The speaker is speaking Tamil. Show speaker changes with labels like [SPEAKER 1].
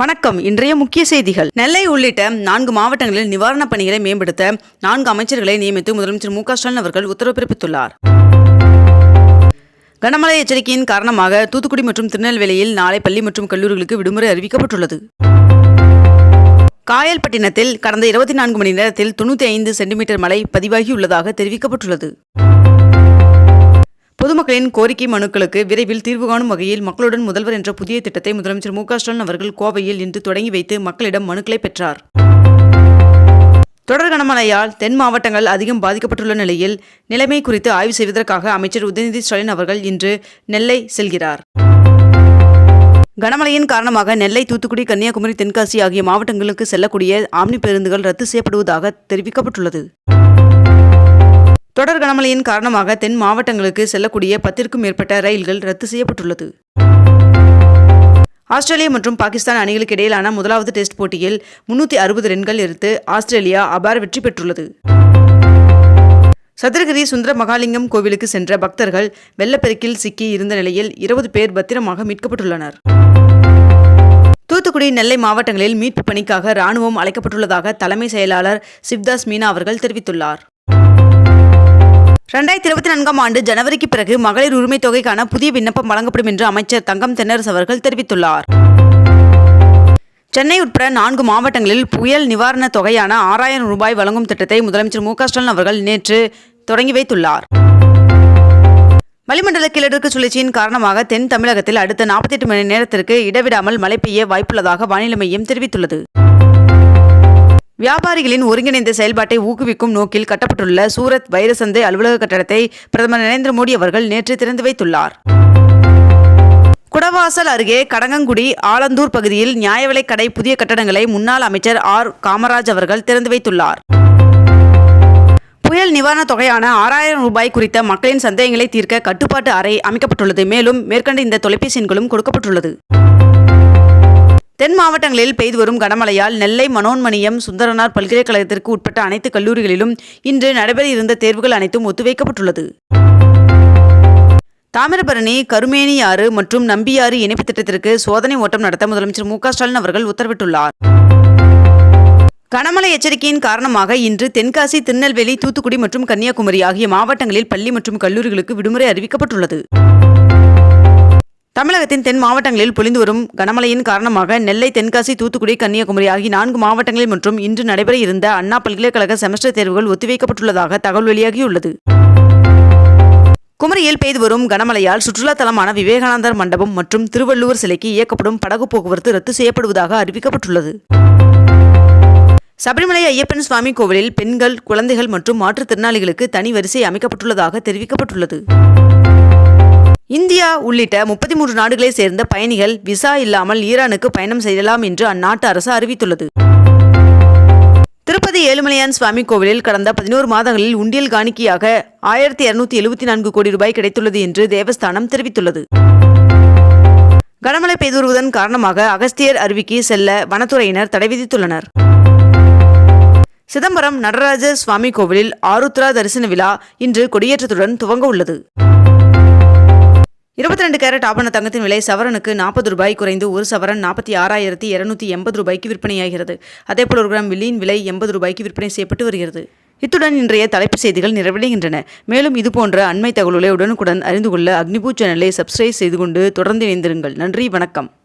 [SPEAKER 1] வணக்கம். இன்றைய முக்கிய செய்திகள். நெல்லை உள்ளிட்ட நான்கு மாவட்டங்களில் நிவாரணப் பணிகளை மேம்படுத்த நான்கு அமைச்சர்களை நியமித்து முதலமைச்சர் மு க ஸ்டாலின் அவர்கள் உத்தரவு பிறப்பித்துள்ளார். கனமழை எச்சரிக்கையின் காரணமாக தூத்துக்குடி மற்றும் திருநெல்வேலியில் நாளை பள்ளி மற்றும் கல்லூரிகளுக்கு விடுமுறை அறிவிக்கப்பட்டுள்ளது. காயல்பட்டினத்தில் கடந்த இருபத்தி நான்கு மணி நேரத்தில் தொண்ணூற்றி ஐந்து சென்டிமீட்டர் மழை பதிவாகியுள்ளதாக தெரிவிக்கப்பட்டுள்ளது. மக்களின் கோரிக்கை மனுக்களுக்கு விரைவில் தீர்வு காணும் வகையில் மக்களுடன் முதல்வர் என்ற புதிய திட்டத்தை முதலமைச்சர் மு ஸ்டாலின் அவர்கள் கோவையில் இன்று தொடங்கி வைத்து மக்களிடம் மனுக்களை பெற்றார். தொடர் கனமழையால் தென் மாவட்டங்கள் அதிகம் பாதிக்கப்பட்டுள்ள நிலையில் நிலைமை குறித்து ஆய்வு செய்வதற்காக அமைச்சர் உதயநிதி ஸ்டாலின் அவர்கள் இன்று நெல்லை செல்கிறார். கனமழையின் காரணமாக நெல்லை தூத்துக்குடி கன்னியாகுமரி தென்காசி ஆகிய மாவட்டங்களுக்கு செல்லக்கூடிய ஆம்னி பேருந்துகள் ரத்து செய்யப்படுவதாக தெரிவிக்கப்பட்டுள்ளது. தொடர் கனமழையின் காரணமாக தென் மாவட்டங்களுக்கு செல்லக்கூடிய பத்திற்கும் மேற்பட்ட ரயில்கள் ரத்து செய்யப்பட்டுள்ளது. ஆஸ்திரேலியா மற்றும் பாகிஸ்தான் அணிகளுக்கு இடையிலான முதலாவது டெஸ்ட் போட்டியில் முன்னூற்றி அறுபது ரன்கள் எடுத்து ஆஸ்திரேலியா அபார வெற்றி பெற்றுள்ளது. சதுரகிரி சுந்தர மகாலிங்கம் கோவிலுக்கு சென்ற பக்தர்கள் வெள்ளப்பெருக்கில் சிக்கி இருந்த நிலையில் இருபது பேர் பத்திரமாக மீட்கப்பட்டுள்ளனர். தூத்துக்குடி நெல்லை மாவட்டங்களில் மீட்பு பணிக்காக ராணுவம் அழைக்கப்பட்டுள்ளதாக தலைமை செயலாளர் சிவ்தாஸ் மீனா அவர்கள் தெரிவித்துள்ளார். ரெண்டாயிரத்தி இருபத்தி நான்காம் ஆண்டு ஜனவரிக்கு பிறகு மகளிர் உரிமை தொகைக்கான புதிய விண்ணப்பம் வழங்கப்படும் என்று அமைச்சர் தங்கம் தென்னரசு அவர்கள் தெரிவித்துள்ளார். சென்னை உட்பட நான்கு மாவட்டங்களில் புயல் நிவாரணத் தொகையான ஆறாயிரம் ரூபாய் வழங்கும் திட்டத்தை முதலமைச்சர் மு க ஸ்டாலின் அவர்கள் நேற்று தொடங்கி வைத்துள்ளார். வளிமண்டல கிழக்கு சுழற்சியின் காரணமாக தென் தமிழகத்தில் அடுத்த நாற்பத்தி எட்டு மணி நேரத்திற்கு இடைவிடாமல் மழை பெய்ய வாய்ப்புள்ளதாக வானிலை மையம் தெரிவித்துள்ளது. வியாபாரிகளின் ஒருங்கிணைந்த செயல்பாட்டை ஊக்குவிக்கும் நோக்கில் கட்டப்பட்டுள்ள சூரத் வைரசந்தை அலுவலக கட்டடத்தை பிரதமர் நரேந்திர மோடி அவர்கள் நேற்று திறந்து வைத்துள்ளார். குடவாசல் அருகே கடங்கங்குடி ஆலந்தூர் பகுதியில் நியாயவிலைக் கடை புதிய கட்டடங்களை முன்னாள் அமைச்சர் ஆர். காமராஜ் அவர்கள் திறந்து வைத்துள்ளார். புயல் நிவாரணத் தொகையான ஆறாயிரம் ரூபாய் குறித்த மக்களின் சந்தேகங்களை தீர்க்க கட்டுப்பாட்டு அறை அமைக்கப்பட்டுள்ளது. மேலும் மேற்கண்ட இந்த தொலைபேசி எண்களும் கொடுக்கப்பட்டுள்ளது. தென் மாவட்டங்களில் பெய்து வரும் கனமழையால் நெல்லை மனோன்மணியம் சுந்தரனார் பல்கலைக்கழகத்திற்கு உட்பட்ட அனைத்து கல்லூரிகளிலும் இன்று நடைபெற இருந்த தேர்வுகள் அனைத்தும் ஒத்திவைக்கப்பட்டுள்ளது. தாமிரபரணி கருமேனியாறு மற்றும் நம்பியாறு இணைப்பு திட்டத்திற்கு சோதனை ஓட்டம் நடத்த முதலமைச்சர் மு ஸ்டாலின் அவர்கள் உத்தரவிட்டுள்ளார். கனமழை எச்சரிக்கையின் காரணமாக இன்று தென்காசி திருநெல்வேலி தூத்துக்குடி மற்றும் கன்னியாகுமரி ஆகிய மாவட்டங்களில் பள்ளி மற்றும் கல்லூரிகளுக்கு விடுமுறை அறிவிக்கப்பட்டுள்ளது. தமிழகத்தின் தென் மாவட்டங்களில் பொழிந்து வரும் கனமழையின் காரணமாக நெல்லை தென்காசி தூத்துக்குடி கன்னியாகுமரி ஆகிய நான்கு மாவட்டங்களில் மற்றும் இன்று நடைபெற இருந்த அண்ணா பல்கலைக்கழக செமஸ்டர் தேர்வுகள் ஒத்திவைக்கப்பட்டுள்ளதாக தகவல் வெளியாகியுள்ளது. குமரியில் பெய்து வரும் கனமழையால் சுற்றுலா தலமான விவேகானந்தர் மண்டபம் மற்றும் திருவள்ளுவர் சிலைக்கு இயக்கப்படும் படகு போக்குவரத்து ரத்து செய்யப்படுவதாக அறிவிக்கப்பட்டுள்ளது. சபரிமலை ஐயப்பன் சுவாமி கோவிலில் பெண்கள் குழந்தைகள் மற்றும் மாற்றுத்திறனாளிகளுக்கு தனி வரிசை அமைக்கப்பட்டுள்ளதாக தெரிவிக்கப்பட்டுள்ளது. இந்தியா உள்ளிட்ட முப்பத்தி மூன்று நாடுகளை சேர்ந்த பயணிகள் விசா இல்லாமல் ஈரானுக்கு பயணம் செய்யலாம் என்று அந்நாட்டு அரசு அறிவித்துள்ளது. திருப்பதி ஏழுமலையான் சுவாமி கோவிலில் கடந்த பதினோரு மாதங்களில் உண்டியல் காணிக்கையாக ஆயிரத்தி இருநூத்தி எழுபத்தி நான்கு கோடி ரூபாய் கிடைத்துள்ளது என்று தேவஸ்தானம் தெரிவித்துள்ளது. கனமழை பெய்து வருவதன் காரணமாக அகஸ்தியர் அருவிக்கு செல்ல வனத்துறையினர் தடை விதித்துள்ளனர். சிதம்பரம் நடராஜ சுவாமி கோவிலில் ஆருத்ரா தரிசன விழா இன்று கொடியேற்றத்துடன் துவங்க உள்ளது. இருபத்தி ரெண்டு கேரட் ஆபண தங்கத்தின் விலை சவரனுக்கு நாற்பது ரூபாய் குறைந்து ஒரு சவரன் நாற்பத்தி ஆறாயிரத்தி இருநூத்தி எண்பது ரூபாய்க்கு விற்பனையாகிறது. அதேபோல் ஒரு கிராம் வெள்ளியின் விலை எண்பது ரூபாய்க்கு விற்பனை செய்யப்பட்டு வருகிறது. இத்துடன் இன்றைய தலைப்பு செய்திகள் நிறைவடைகின்றன. மேலும் இதுபோன்ற அண்மை தகவல்களை உடனுக்குடன் அறிந்து கொள்ள அக்னிபூ சேனலை சப்ஸ்கிரைப் செய்து கொண்டு தொடர்ந்து இணைந்திருங்கள். நன்றி வணக்கம்.